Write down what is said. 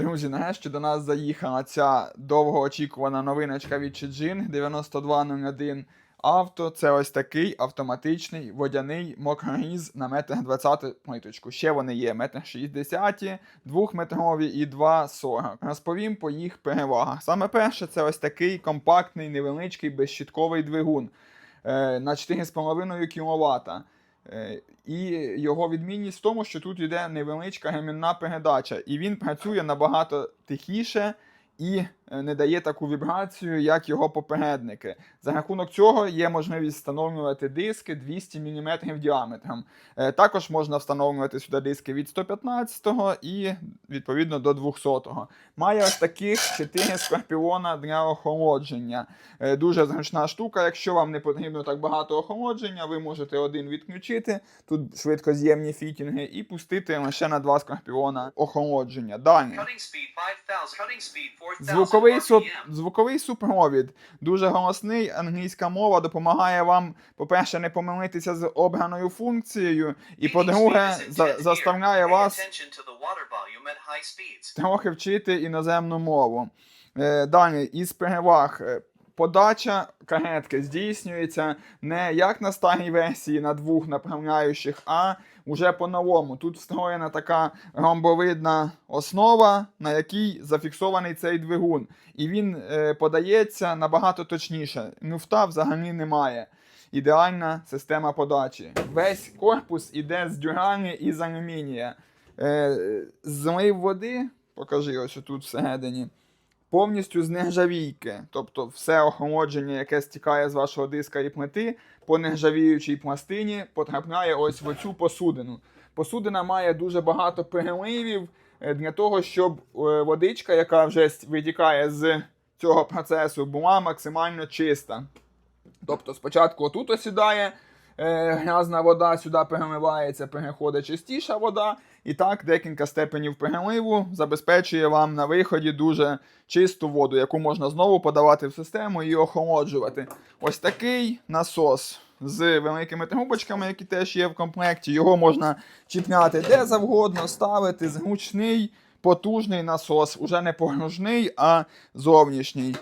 Друзі, нарешті до нас заїхала ця довгоочікувана новиночка від Чиджин 9201 авто. Це ось такий автоматичний водяний мокрогіз на метр 20 плиточку. Ще вони є метр 60, 2-метрові і 2,40. Розповім по їх перевагах. Саме перше, це ось такий компактний, невеличкий безщітковий двигун е, на 4,5 кВт. Е, І його відмінність в тому, що тут йде невеличка гемінна передача, і він працює набагато тихіше і не дає таку вібрацію, як його попередники. За рахунок цього є можливість встановлювати диски 200 мм діаметром. Е, Також можна встановлювати сюди диски від 115 і відповідно до 200. -го. Має ось таких 4 скорпіона для охолодження. Е, Дуже зручна штука. Якщо вам не потрібно так багато охолодження, ви можете один відключити. Тут швидкоз'ємні фітінги, і пустити лише на два скорпіона охолодження. Далі. Cutting speed 5000. Cutting speed 4000 Звуковий, суп, звуковий супровід дуже голосний. Англійська мова допомагає вам, по-перше, не помилитися з обраною функцією, і по-друге, за, заставляє вас трохи вчити іноземну мову. Е, далі, із переваг. Подача каретки здійснюється не як на старій версії на двох направляючих, а уже по-новому. Тут встроєна така ромбовидна основа, на якій зафіксований цей двигун. І він е, подається набагато точніше. Муфта взагалі немає. Ідеальна система подачі. Весь корпус іде з дюралі і з алюмінія. Е, злив води, покажи ось тут всередині, повністю з нержавійки. Тобто все охолодження, яке стікає з вашого диска і плити, по нержавіючій пластині потрапляє ось в оцю посудину. Посудина має дуже багато переливів е, для того, щоб е, водичка, яка вже витікає з цього процесу, була максимально чиста. Тобто спочатку отут осідає грязна вода, сюди переливається, переходить чистіша вода, і так декілька степенів переливу забезпечує вам на виході дуже чисту воду, яку можна знову подавати в систему і охолоджувати. Ось такий насос з великими трубочками, які теж є в комплекті. Його можна чіпляти де завгодно, ставити зручний. Потужний насос, уже не погружний, а зовнішній.